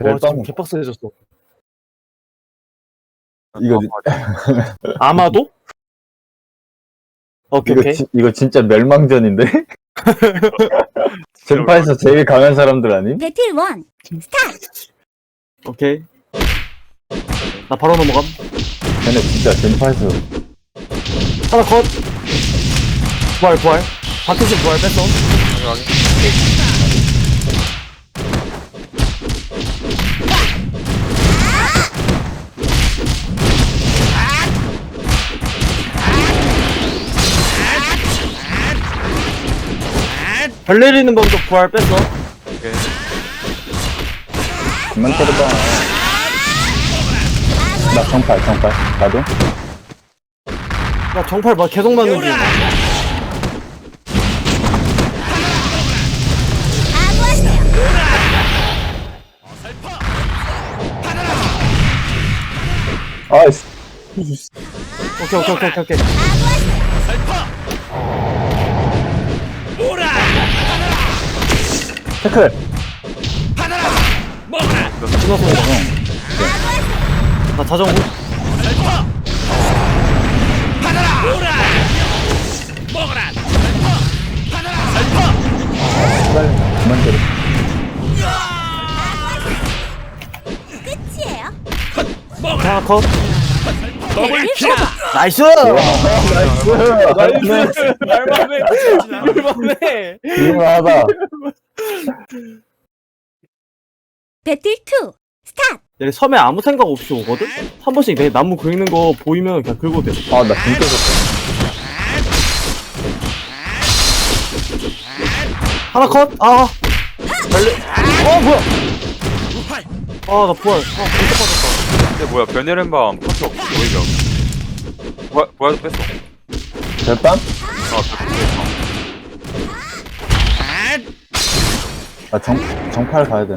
그래 와, 지금 개빡세졌어. 이거 아마도? 오케이, 이거 오케이. 지, 이거 진짜 멸망전인데 젠파에서 제일 강한 사람들 아님? 배틀 1 오케이. 나 바로 넘어감. 걔네 진짜 젠파에서 하나 컷. 부활, 부활. 박효신 부활 뺐어. 별 내리는 범도 부활 뺐어. 그만 때려봐 나 정팔 정팔 나도 나 정팔 막 계속 맞는 중. 아이씨 오케이, 오케이, 오케이, 오케이, 오케이. 태클 지나서 오다. 나 자전거. 빨리 그만 때려 끝이에요 하나 컷. 배틀 4 나이스! 나이스 말만 해. 말만해. 훌륭하다 배틀 2 스탑 여기 섬에 아무 생각 없이 오거든? 한 번씩 내 나무 긁는 거 보이면 그냥 긁어도 돼. 아나 진짜 좋다 하나 컷! 아! 달려. 어, 뭐야! 아, 나 부활. 아, 진짜 빠졌다. 근데 뭐야 변혈엠밤 커트 없어 보이죠? 부활 부활도 뺐어 별밤? 아 나 정, 정팔 가야 돼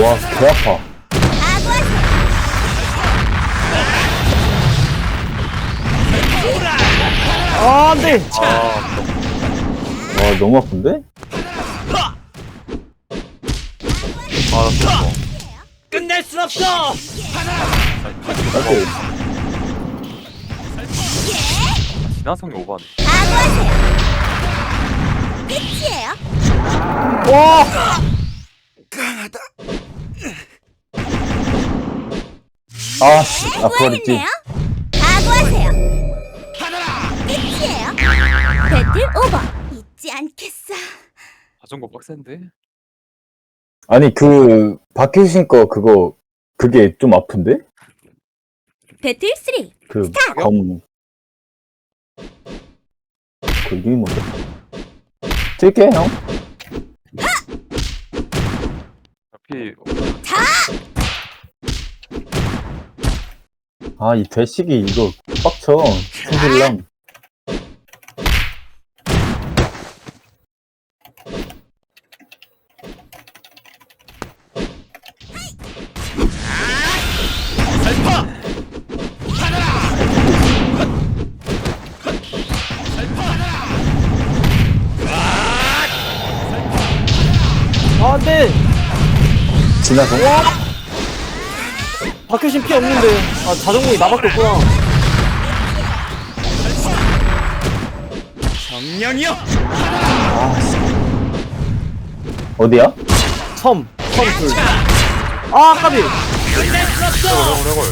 와, 개 아파. 아, 안 돼! 와, 너무 아픈데? 아나 뺐어 끝낼 순 없어! 지나성이 오바네 아구하세요 끝이에요 와! 아, 씨, 아, 부활했지. 수고했네요 아구하세요 끝이에요 배틀 오버 잊지 않겠어 자전거 빡센데? 아니, 그, 박효신 거 그거, 그게 좀 아픈데? 배틀 3 그, 검. 그 이름이 뭐지? 찔게, 형. 어차피 아, 이 대식이 이거 빡쳐. 스질람. 지나서. 박효신 피 없는데. 아, 자전거이 나밖에 없구나. 아, 씨. 어디야? 섬. 섬 둘. 아, 까비! 해골 해골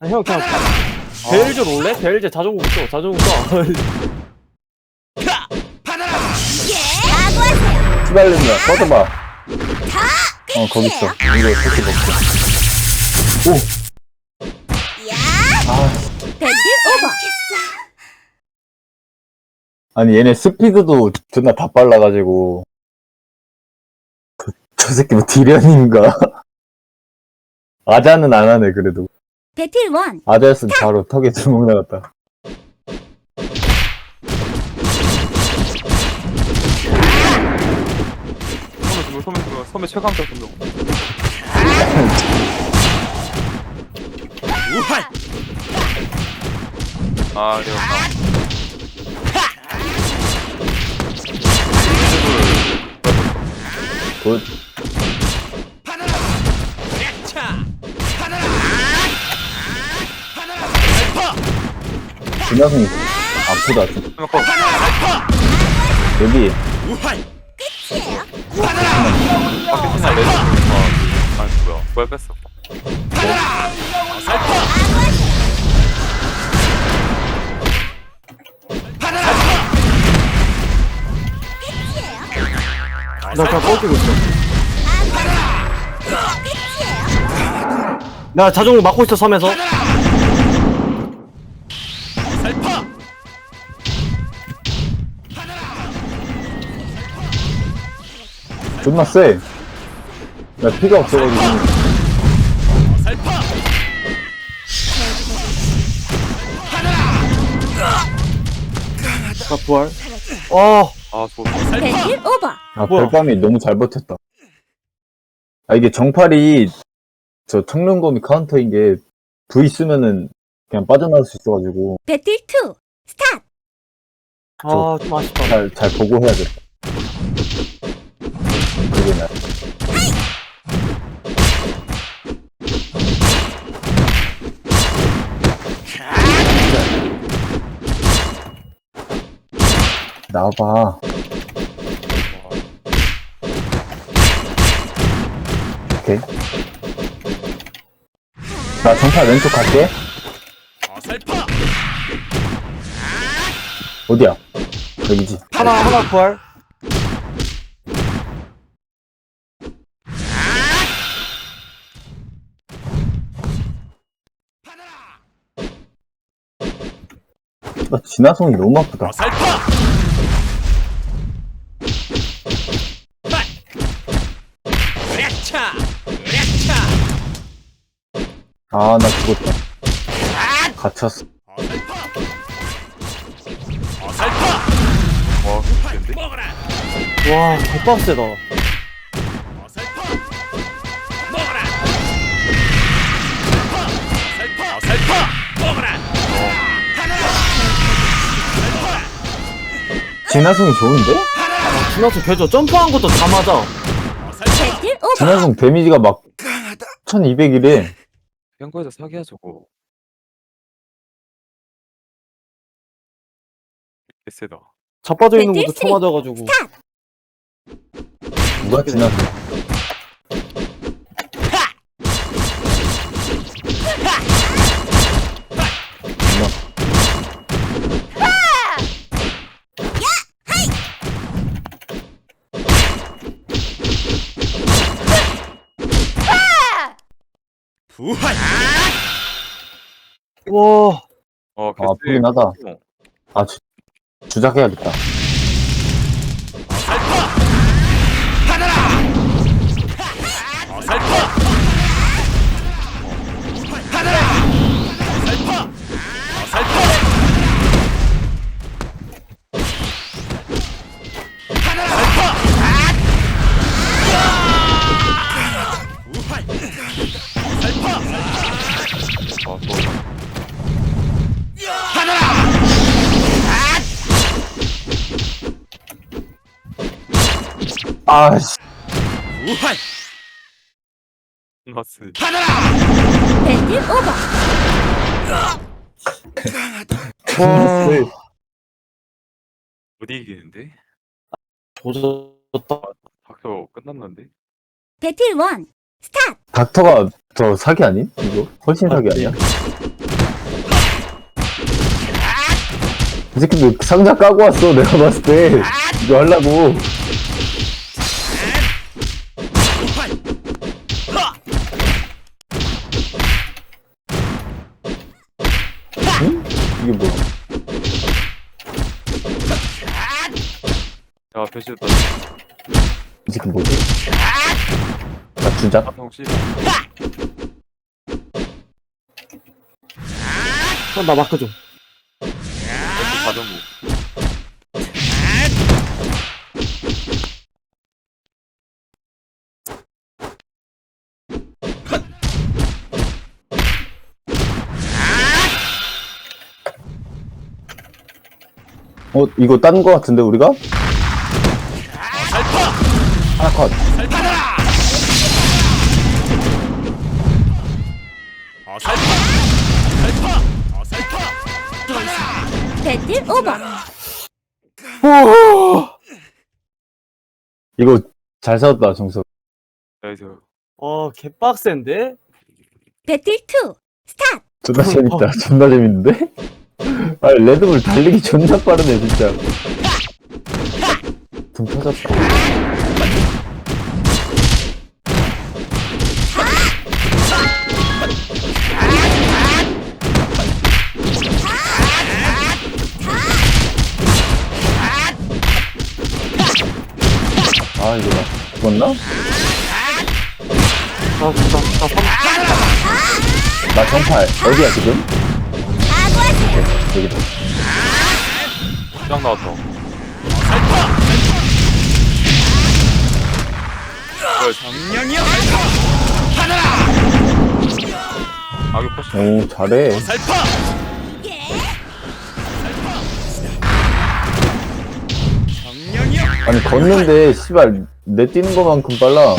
아, 형, 그냥. 베일즈 올래? 베일즈 자전거 있어. 자전거 써. 시발린다. 꺼져봐. 다 어, 거기 있어. 이거 새끼 먹자. 야 아, 아니, 얘네 스피드도 존나 다 빨라가지고. 그, 저 새끼 뭐 딜연인가? 아자는 안 하네, 그래도. 배틀 1 아자였으면 바로 턱에 주먹 나갔다. 섬에 최강자 분명. 아, 내가 다. 굿. 아프다. 좀. 한명 컷. 여기 끝이에요. 밖에 신나 내리고 아, 아니 뭐야? 뭐야 뺐어. 나 그냥 꺾이고 있어. 나 자동으로 막고 있어, 섬에서. 존나 세. 나 피가 없어가지고. 나 부활. 어, 아, 좋아. 배틀 오버. 아, 뭐야? 별밤이 너무 잘 버텼다. 아, 이게 정팔이 저 청룡검이 카운터인 게 V 쓰면은 그냥 빠져나올 수 있어가지고 배틀 2 스타트. 아, 좀 아쉽다. 잘, 잘 보고 해야겠다. 그게 나. 나와봐. 오케이. 나 정팔 왼쪽 갈게. 어디야? 여기지. 하나, 하나 부활. 나 진화성이 너무 아프다. 아, 나 죽었다. 갇혔어. 와, 근데 와, 개빡세다. 진화성이 좋은데? 지나서 개죠. 점프한 것도 다 맞아. 배틀 오버. 진화성 데미지가 막 1200이래. 현거에서 사기야 저거. 개쎄다. 자빠져 있는 것도 배틀 쳐맞아가지고. 누가 진 화성? 와, 어, 아, 아프긴 하다. 아, 주, 주작해야겠다. 아, 좋아. 아, 씨. 나스. 배틀 오버. 와, 네. 못 이기겠는데? 조졌다. 학교 끝났는데? 배틀 1 스타트. 닥터가 더 사기 아닌? 이거? 훨씬 사기 아니야? 이 새끼도 상자 까고 왔어, 내가 봤을 때. 이거 하려고. 응? 이게 뭐야? 야, 변신했다. 이 새끼 뭐지? 진짜? 혹시 형, 나 마크 좀. 가정부 어 이거 딴 거 같은데 우리가? 하나 컷 배틀 오버. 이거 잘 싸웠다, 정석. 나이스. 어, 개빡센데? 배틀 2. 스타트. 존나 재밌다. 존나 재밌는데? 아, 레드불 달리기 존나 빠르네, 진짜. 등 터졌다. 아, 이거 나 죽었나? 아, 진짜. 아, 삼, 나 정팔. 어디야, 지금? 여기다. 그냥 나왔다. 정령이요. 악의 포시. 오, 잘해. 예. 아니, 걷는데, 씨발, 내 뛰는 것만큼 빨라.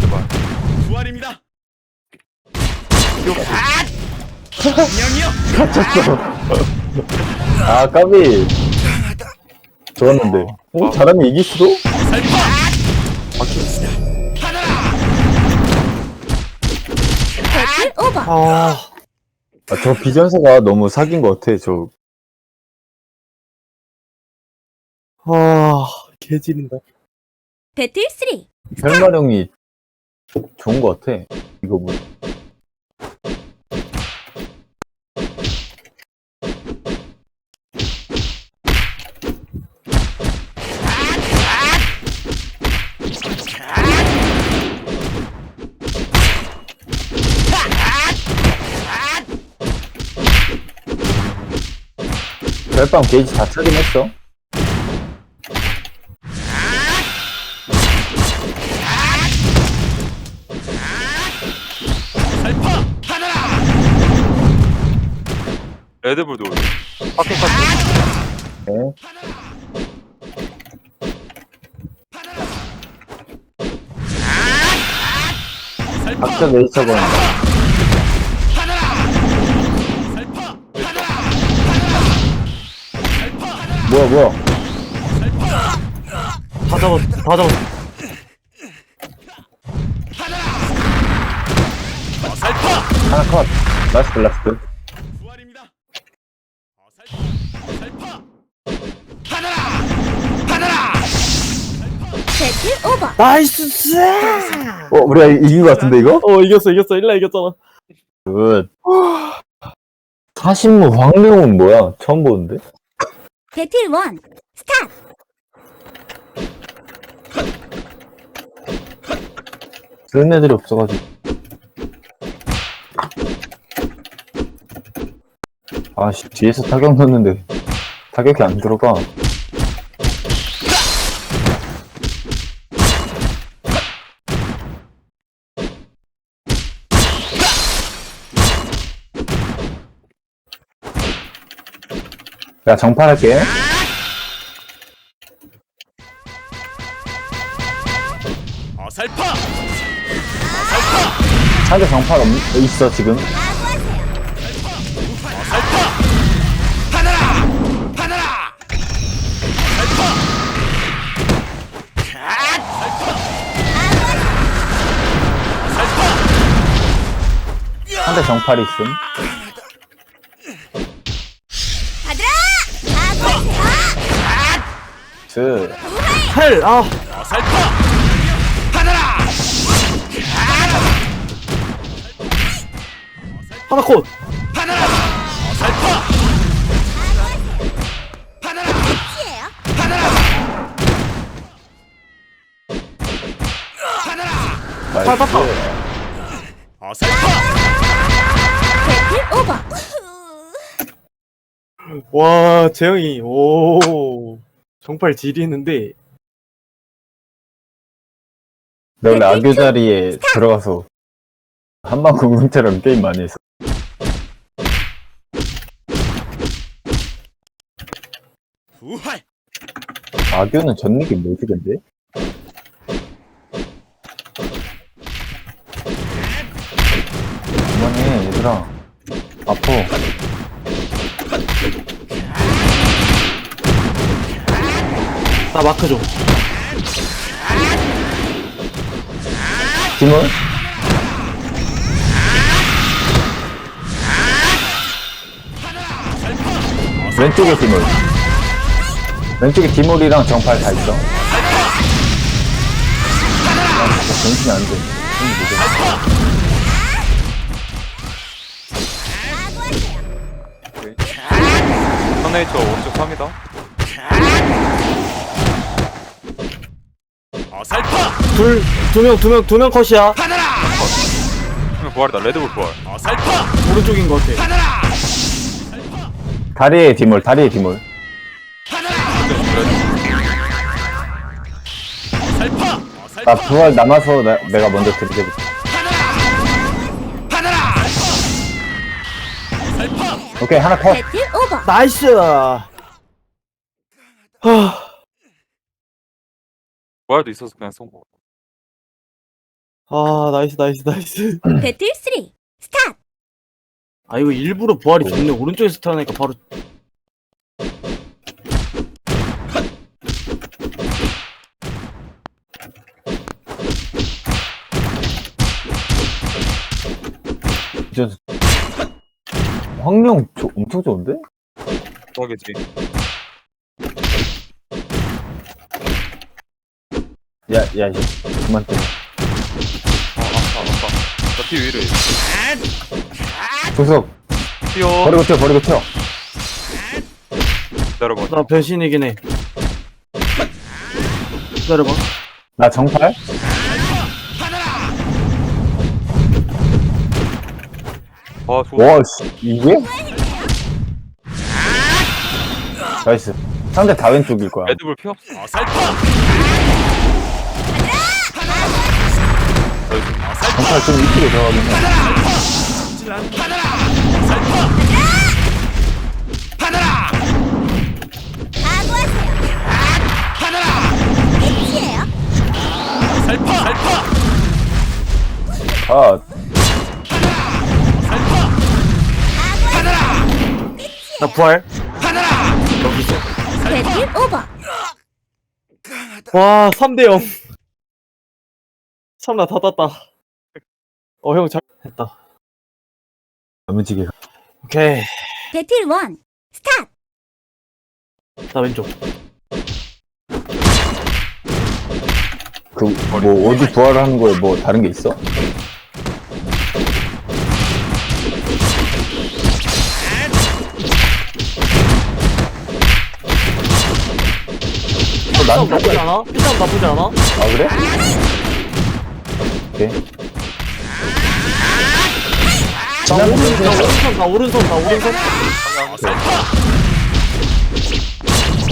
제발. 부활입니다. 갇혔어. 아, 까비. 좋았는데. 어, 잘하면 이길 수도? 배틀 오버. 아, 아, 저 비전사가 너무 사귄 것 같아, 저. 아, 개지린다. 배틀 3. 혈마령이 좋은 것 같아. 이거 뭐. 별밤 게이지 다 차긴 했어. 레드불 돌. 네. 각자 네이처 보인다. 뭐야 뭐야 다 잡았어, 다 잡았어. 하나 컷 라스트 라스트 오버. 나이스! 어 우리가 이긴 것 같은데 이거? 어, 이겼어, 이겼어. 일라 이겼잖아. 굿 사신무 황룡은 뭐야 처음 보는데 배틀 1. 스타트. 쓰는 애들이 없어가지고 아씨 뒤에서 타격 넣었는데 타격이 안 들어가 야 정팔할게. 어살파. 상대 정팔 없, 있어 지금. 상대 정팔이 있음 스 헬! 아. 하나 컷! 나이스. 배틀 오버. 와, 재영이, 오. 정팔 지리했는데, 내가 원래 악교 자리에 들어가서 한방 공룡처럼 게임 많이 했어. 부활. 악교는 전력이 뭐지 근데? 그만해 얘들아. 아파 나 마크 좀. 김을? 왼쪽에 디몰 왼쪽에 디몰이랑 정팔 다 있어. 아 진짜 정신이 안돼. 선네이처 오른쪽 3이다 어설퍼 둘, 두 명, 두 명, 두 명 컷이야. 받아라! 한명 부활이다. 레드불 부활. 어설퍼 오른쪽인 것 같아. 받아라! 다리에 디몰 다리에 디몰. 어설퍼 나 부활 남아서 나, 내가 먼저 받아라! 어설퍼 오케이 하나 컷. 배틀 오버. 나이스! 하, 부활도 있어서 그냥 쏜 거. 아, 나이스, 나이스, 나이스. 배틀 3. 스타트. 아, 이거 일부러 부활이 좋네. 오른쪽에서 태어나니까 바로. 진짜 확률 조- 엄청 좋은데? 부활겠지. 야, 야, 씨. 그만 때. 아 아파 아파. 나피 위로 조석, 뛰어. 버리고 튀어, 버리고 튀어. 기다려봐. 나 변신이긴 해. 기다려봐. 나 정팔? 아 좋아. 와, 씨, 이게? 나이스. 상대 다 왼쪽일 거야. 레드불 피 없어. 어설 정팔 좀 각오하세요. 어설퍼 어설퍼 아, 나 부활. 받아라 여기 있어. 배틀 오버. 와, 3대0. 참나 다 땄다. 어, 형 잘 했다. 야무지게. 오케이. 배틀 1. 스타트. 나 왼쪽. 그, 뭐, 어디 부활을 하는 거에 뭐, 다른 게 있어? 어, 난, 일단 나쁘지 않아? 일단 나쁘지 않아? 아, 그래? 오케이. 나 오른손, 나 오른손, 나 오른손, 나 오른손. 어설퍼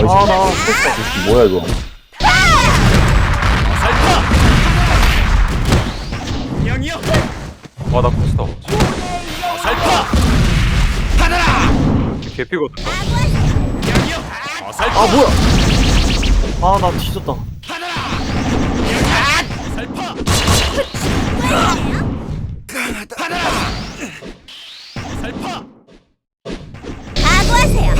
아, 나. 뭐야, 이거. 와나 코스다. 어설퍼 받아라 개피거든. 아, 뭐야? 아, 나 뒤졌다. 받아 라 어설퍼 각오하세요.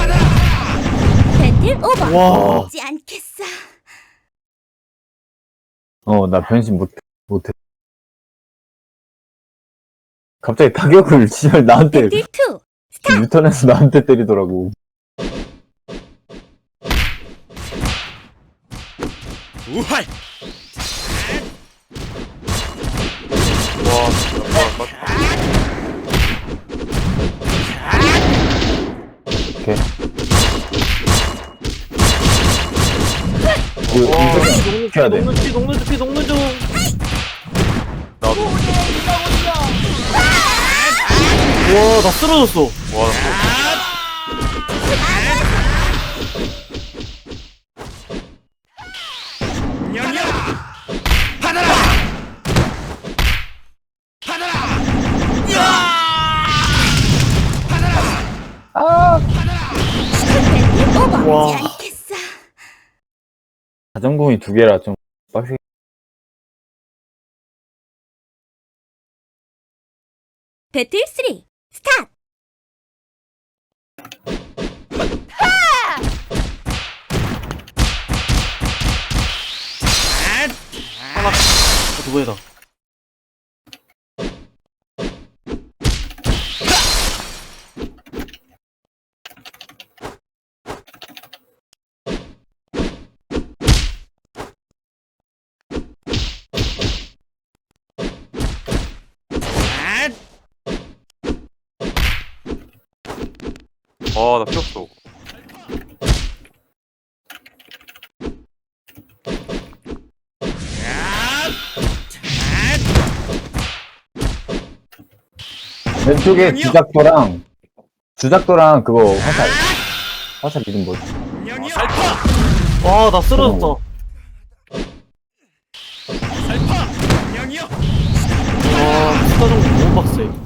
배틀 오버. 와. 잊지 않겠어. 어, 나 변신 못, 못해. 갑자기 타격을, 진짜 나한테, 배틀 2. 유턴해서 나한테 때리더라고. 부활 와 진짜 부활 맞다. 오케이. 이거, 와, 이거 녹는 해야 돼. 녹는 중, 녹는 중, 녹는 중. 나도. 와, 나 쓰러졌어. 와 오버. 와. 자전공이 두 개라 좀 빡세. 배틀 3 스타트 어, 두 번이다. 아나 피었어 왼쪽에 주작도랑 주작도랑 그거 화살. 화살 이름 뭐지? 명이요. 와, 나 쓰러졌다. 살파. 명이요. 와, 스타 정도 너무 빡세.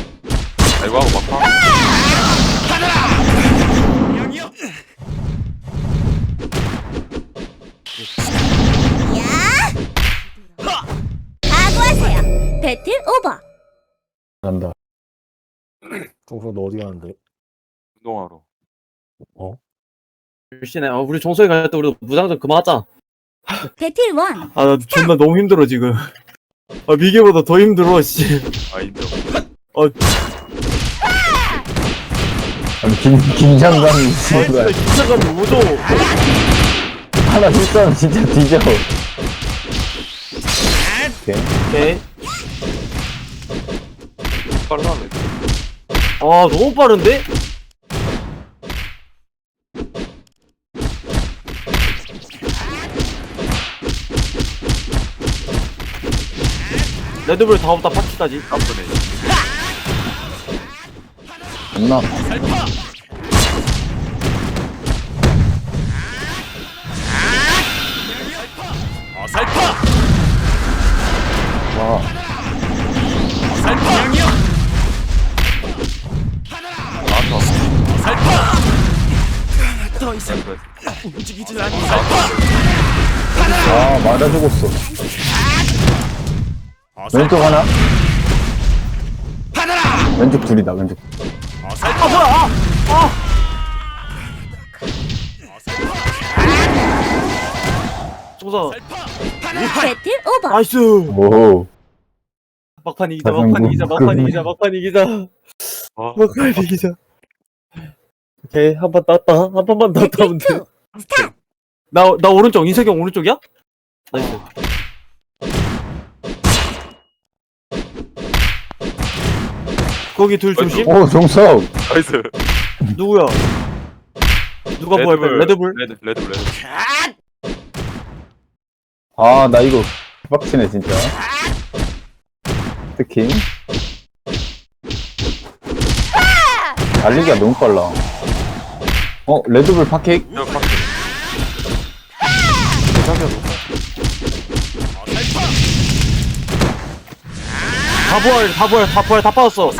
정석 너 어디 가는데? 운동하러 열심히 해. 아, 우리 정석이 갈 때 우리 무장전 그만하자. 배틀 1 아, 나 존나 너무 힘들어, 지금. 아, 미개보다 더 힘들어, 씨. 아 인정 아니, 김, 김장관이 아, 뭐야. 긴장감이 오죠? 하나 실수하면 진짜 뒤져. 오케이. 오케이. 빨라네 아, 너무 빠른데? 레드불 다음부터 파티까지. 나쁘네 겁나. 살파. 움직이질 않아. 살파. 아, 맞아 죽었어. 어, 왼쪽 하나? 받아라. 왼쪽 둘이다, 왼쪽. 어, 살파. 아, 뭐야! 아! 아! 어, 살파. 받아라. 배틀 오버 나이스! 오. 막판 이기자, 막판 이기자, 막판 그- 이기자, 막판 이기자. 아 막판 이기자. 오케이, 한 번 땄다. 한 번만 더 배틀 따면 돼. 2 스타트 나, 나 오른쪽, 인석이 형 오른쪽이야? 나이스. 거기 둘 조심. 오, 정석! 나이스 누구야? 누가 부활 레드불? 레드 레드불 레드 아, 나 이거 빡치네, 진짜. 특히. 달리기가 너무 빨라. 어, 레드불 파케이크? 이 살파. 다 부활, 다 부활, 다 부활, 다 빠졌어.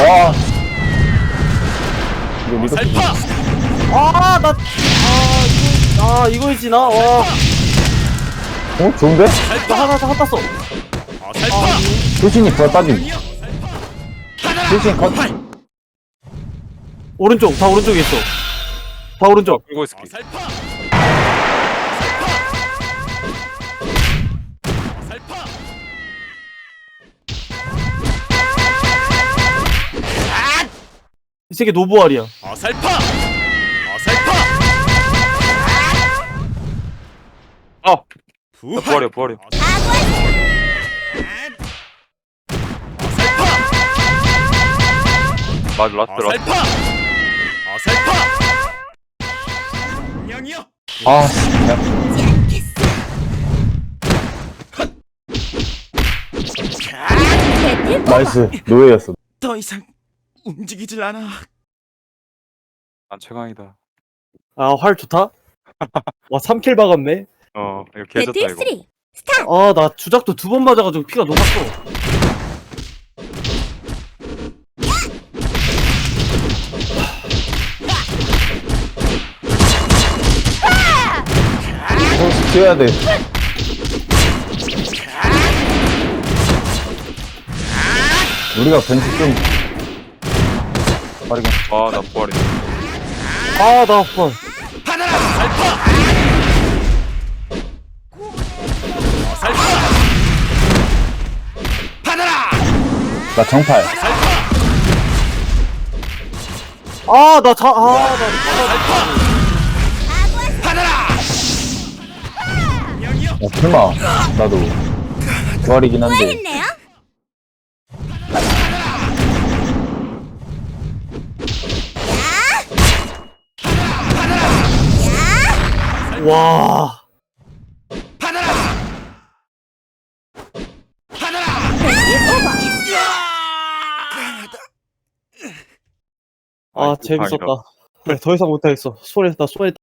와. 이거 어, 리더 살파. 아, 나, 아, 이거, 아, 이거이지, 나. 와, 어? 좋은데? 나. 하나, 다 땄어. 어, 살파. 효신이 부활 빠짐. 효신 컷. 오른쪽, 다 오른쪽에 있어. 다 오른쪽. 끌고 어. 어, 살파. 이 새끼 노부활이야. 어, 살파. 어, 살파. 아 부활. 부활이야 부활이야 어, 맞아 라스트 어, 라스트 살파. 어, 살파. 명이요. 아, 진짜. 않겠어 배틀 나이스. 노예였어. 더 이상 움직이질 않아. 난 최강이다. 아, 활 좋다? 와, 3킬 박았네? 어 이거 개졌다 배틀 이거. 3 스타트 아, 나 주작도 두 번 맞아가지고 피가 녹았어. 선수 뛰어야 돼. 우리가 벤치 좀 빠르게. 아나 부활이. 아, 나. 받아라. 나 정팔. 아, 나 자, 아, 나. 받아라. 야, 설마. 나도. 부활이긴 한데. 했네요 와. 아, 재밌었다. 그래, 더 이상 못하겠어. 수월했다, 수월했다.